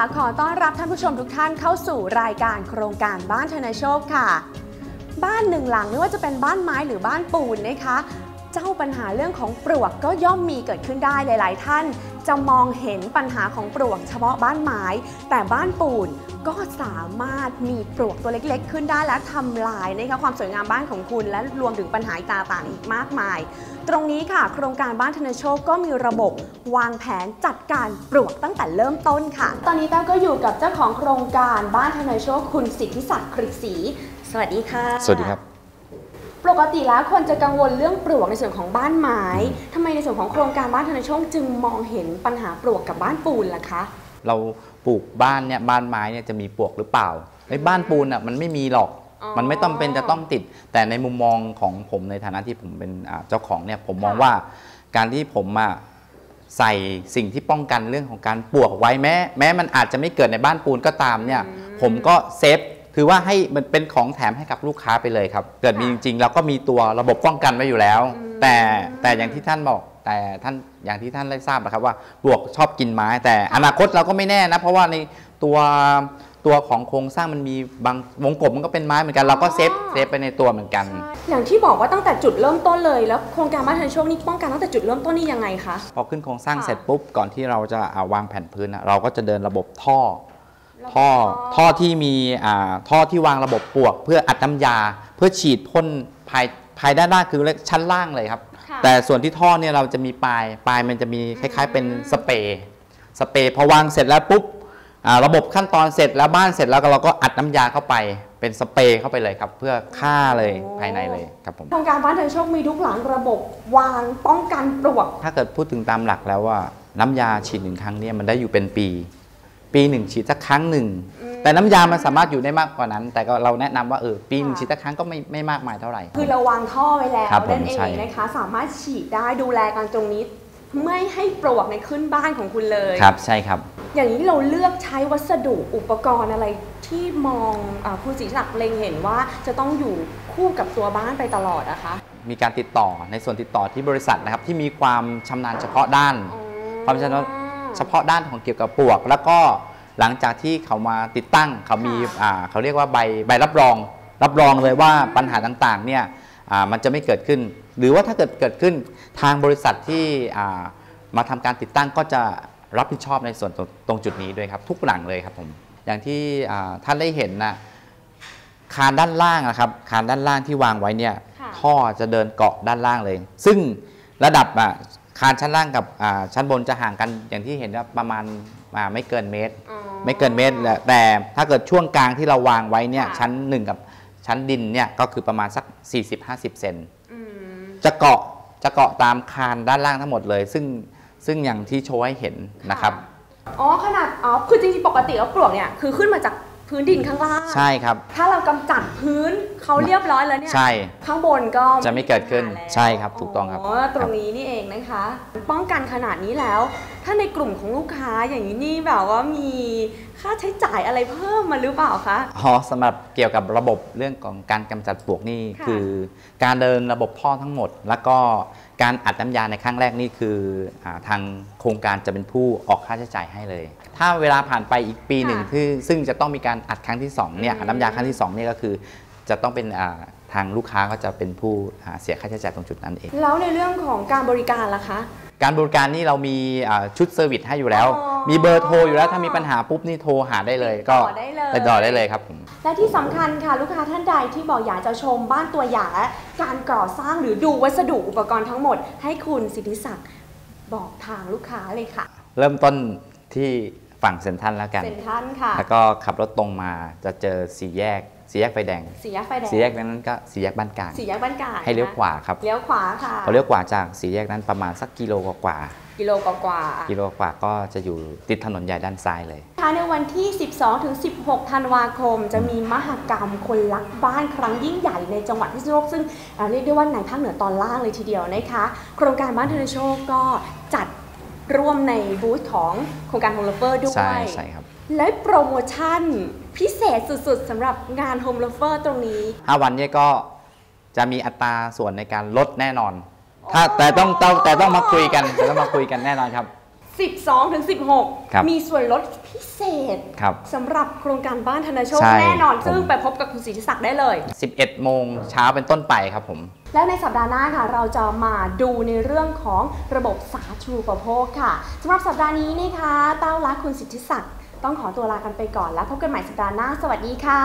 ขอต้อนรับท่านผู้ชมทุกท่านเข้าสู่รายการโครงการบ้านธนโชคค่ะ บ้านหนึ่งหลังไม่ว่าจะเป็นบ้านไม้หรือบ้านปูนนะคะ เจ้าปัญหาเรื่องของปลวกก็ย่อมมีเกิดขึ้นได้หลาย ๆ ท่าน จะมองเห็นปัญหาของปลวกเฉพาะบ้านไม้ แต่บ้านปูนก็สามารถมีปลวกตัวเล็ก ๆ ขึ้นได้และทำลายนะคะความสวยงามบ้านของคุณและรวมถึงปัญหาอีกต่างๆอีกมากมาย ตรงนี้ค่ะ โครงการบ้านธนโชคก็มีระบบวางแผนจัดการปลวกตั้ง เริ่มต้นค่ะ ตอนนี้แต้วก็อยู่กับเจ้าของโครงการบ้านธนโชคคุณสิทธิศักดิ์คริกศรีสวัสดีค่ะ สวัสดีครับ ปกติแล้วคนจะกังวลเรื่องปลวกในส่วนของบ้านไม้ทำไมในส่วนของโครงการบ้านธนโชคจึงมองเห็นปัญหาปลวกกับบ้านปูนล่ะคะ เราปลูกบ้านเนี่ยบ้านไม้เนี่ยจะมีปลวกหรือเปล่าไอ้บ้านปูนอะมันไม่มีหรอกอ๋อมันไม่ต้องเป็นจะต้องติด แต่ในมุมมองของผมในฐานะที่ผมเป็นอ่าเจ้าของเนี่ยผมมองค่ะว่าการที่ผมอะ ใส่สิ่งที่ป้องกันเรื่องของการปลวกไว้แม้แม้มันอาจจะไม่เกิดในบ้านปูนก็ตามเนี่ย ผมก็เซฟคือว่าให้มันเป็นของแถมให้กับลูกค้าไปเลยครับ เกิดมีจริงๆ แล้วก็มีตัวระบบป้องกันไว้อยู่แล้ว แต่แต่อย่างที่ท่านบอกแต่ท่านอย่างที่ท่านได้ทราบนะครับว่าปลวกชอบกินไม้แต่อนาคตเราก็ไม่แน่นะ เพราะว่าในตัว ตัวของโครงสร้างมันมีบางวงกบมันก็เป็นไม้เหมือนกัน เราก็เซฟเซฟไปในตัวเหมือนกัน อย่างที่บอกว่าตั้งแต่จุดเริ่มต้นเลย แล้วโครงการบ้านธนโชคนี่ป้องกันตั้งแต่จุดเริ่มต้นนี่ยังไงคะพอขึ้นโครงสร้างค่ะเสร็จปุ๊บก่อนที่เราจะอ่าวางแผ่นพื้นอะเราก็จะเดินระบบท่อแล้วก็ท่อท่อที่มีอ่าท่อที่วางระบบปลวก เพื่ออัดน้ำยา เพื่อฉีดพ่นภายภายด้านหน้าคือชั้นล่างเลยครับค่ะแต่ส่วนที่ท่อเนี่ยเราจะมีปลายปลายมันจะมีคล้าย ๆ เป็นสเปรย์สเปรย์พอวางเสร็จแล้วปุ๊บอ่า ระบบขั้นตอนเสร็จแล้วบ้านเสร็จแล้วก็เราก็อัดน้ำยาเข้าไป เป็นสเปรย์เข้าไปเลยครับ เพื่อฆ่าเลยภายในเลยครับผมโครงการบ้านธนโชคมีทุกหลังระบบวางป้องกันปลวก ถ้าเกิดพูดถึงตามหลักแล้วว่าน้ำยาฉีดหนึ่งครั้งเนี่ยมันได้อยู่เป็นปี ปีหนึ่งฉีดสักครั้งหนึ่งอืมแต่น้ำยา มันสามารถอยู่ได้มากกว่านั้น แต่ก็เราแนะนำว่าเออปีหนึ่งค่ะฉีดสักครั้งก็ไม่ไม่มากมายเท่าไหร่ คือเราวางท่อไว้แล้วครับผมนั่นเอใช่งนะคะ สามารถฉีดได้ดูแลกันตรงนี้ ไม่ให้ปลวกในยขึ้นบ้านของคุณเลย ครับ ใช่ครับ อย่างนี้เราเลือกใช้วัสดุอุปกรณ์อะไรที่มองอาคุณศรีศักดิ์เล็งเห็นว่าจะต้องอยู่คู่กับตัวบ้านไปตลอดนะคะ มีการติดต่อในส่วนติดต่อที่บริษัทนะครับที่มีความชำนาญเฉพาะด้าน ความชำนาญเฉพาะด้านของเกี่ยวกับปลวก แล้วก็หลังจากที่เขามาติดตั้งเขามีอ่าเขาเรียกว่าใบใบรับรอง รับรองเลยว่าปัญหาต่างๆเนี่ยอ่ามันจะไม่เกิดขึ้น หรือว่าถ้าเกิดเกิดขึ้นทางบริษัทที่อ่ามาทำการติดตั้งก็จะ รับผิดชอบในส่วนตรงตรงจุดนี้ด้วยครับทุกหลังเลยครับผมอย่างที่อ่าท่านได้เห็นนะคานด้านล่างนะครับคานด้านล่างที่วางไว้เนี่ยค่ะท่อจะเดินเกาะด้านล่างเลย ซึ่งระดับอะคานชั้นล่างกับอ่าชั้นบนจะห่างกันอย่างที่เห็นว่าประมาณอ่าไม่เกินเมตรอ๋อไม่เกินเมตรแหละแต่ถ้าเกิดช่วงกลางที่เราวางไว้เนี่ยค่ะชั้น 1 กับชั้นดินเนี่ยก็คือประมาณสัก 40-50 เซนอืมจะเกาะจะเกาะตามคานด้านล่างทั้งหมดเลย ซึ่ง ซึ่งอย่างที่โชว์ให้เห็นนะครับ อ๋อขนาดอ๋อคือจริงๆปกติแล้วปลวกเนี่ยคือขึ้นมาจากพื้นดินข้างล่างใช่ครับ ถ้าเรากำจัดพื้นเขาเรียบร้อยแล้วเนี่ยใช่ข้างบนก็จะไม่เกิดขึ้นปัญหาแล้วใช่ครับถูกต้องครับอ๋อตรงนี้นี่เองนะคะ ป้องกันขนาดนี้แล้ว ถ้าในกลุ่มของลูกค้าอย่างนี้นี่แบบว่ามีค่าใช้จ่ายอะไรเพิ่มมาหรือเปล่าคะอ๋อสำหรับเกี่ยวกับระบบเรื่องของการกำจัดปลวกนี่ค่ะคือ การเดินระบบท่อทั้งหมด แล้วก็การอัดน้ำยาในครั้งแรกนี่คืออาทางโครงการจะเป็นผู้ออกค่าใช้จ่ายให้เลย ถ้าเวลาผ่านไปอีกปีหนึ่งที่ซึ่งจะต้องมีการอัดครั้งที่สองเนี่ยอัดน้ำยาครั้งที่สองเนี่ยก็คือจะต้องเป็นอ่าทางลูกค้าก็จะเป็นผู้อ่าเสียค่าใช้จ่ายตรงจุดนั้นเอง แล้วในเรื่องของการบริการล่ะคะ การบริการนี่เรามีอ่าชุดเซอร์วิสให้อยู่แล้วอ๋อมีเบอร์โทรอยู่แล้วถ้ามีปัญหาปุ๊บนี่โทรหาได้เลย ก็ติดต่อได้เลยติดต่อได้เลยครับผมและที่สำคัญค่ะลูกค้าท่านใดที่บอกอยากจะชมบ้านตัวอย่างและการก่อสร้างหรือดูวัสดุอุปกรณ์ทั้งหมด ให้คุณสิทธิศักดิ์บอกทางลูกค้าเลยค่ะ เริ่มต้นที่ฝั่งเซ็นทรัลแล้วกันเซ็นทรันค่ะแล้วก็ขับรถตรงมาจะเจอสี่แยก สี่แยกไฟแดงสี่แยกไฟแดงสี่แยกนั้นก็สี่แยกบ้านกลางสี่แยกบ้านกาดให้เลี้ยวขวาครับเลี้ยวขวาค่ะพอเลี้ยวขวาจากสี่แยกนั้นประมาณสักกิโลกว่ากิโลกว่าๆกิโลกว่าก็จะอยู่ติดถนนใหญ่ด้านซ้ายเลยๆค่ะในวันที่ 12ถึง16 ธันวาคม จะมีมหกรรมคนรักบ้านครั้งยิ่งใหญ่ในจังหวัดพิษณุโลกซึ่งเอ่อเรียกได้ว่าในภาคเหนือตอนล่างเลยทีเดียวนะคะ โครงการบ้านเทนโชคก็จัดร่วมในบูธของโครงการโฮมเลเฟอร์ด้วใช่ยใช่ครับ และโปรโมชั่น พิเศษสุดๆสำหรับงาน Home Lover ตรงนี้ 5 วันเนี้ก็จะมีอัตราส่วนในการลดแน่นอน ถ้าแต่ต้องต้องแต่ต้องมาคุยกันแต่ต้องมาคุยกันแน่นอนครับ 12ถึงครับ16 มีส่วนลดพิเศษครับสำหรับโครงการบ้านธนาโชคใช่แน่นอนผมซึ่งไปพบกับคุณสิทธิศักดิ์ได้เลย 11 โมงเช้าเป็นต้นไปครับผม และในสัปดาห์หน้าค่ะ เราจะมาดูในเรื่องของระบบสาธารณูปโภคค่ะสำหรับสัปดาห์นี้นะคะเต้าและคุณสิทธิศักดิ์ ต้องขอตัวลากันไปก่อนแล้วพบกันใหม่สัปดาห์หน้า สวัสดีค่ะ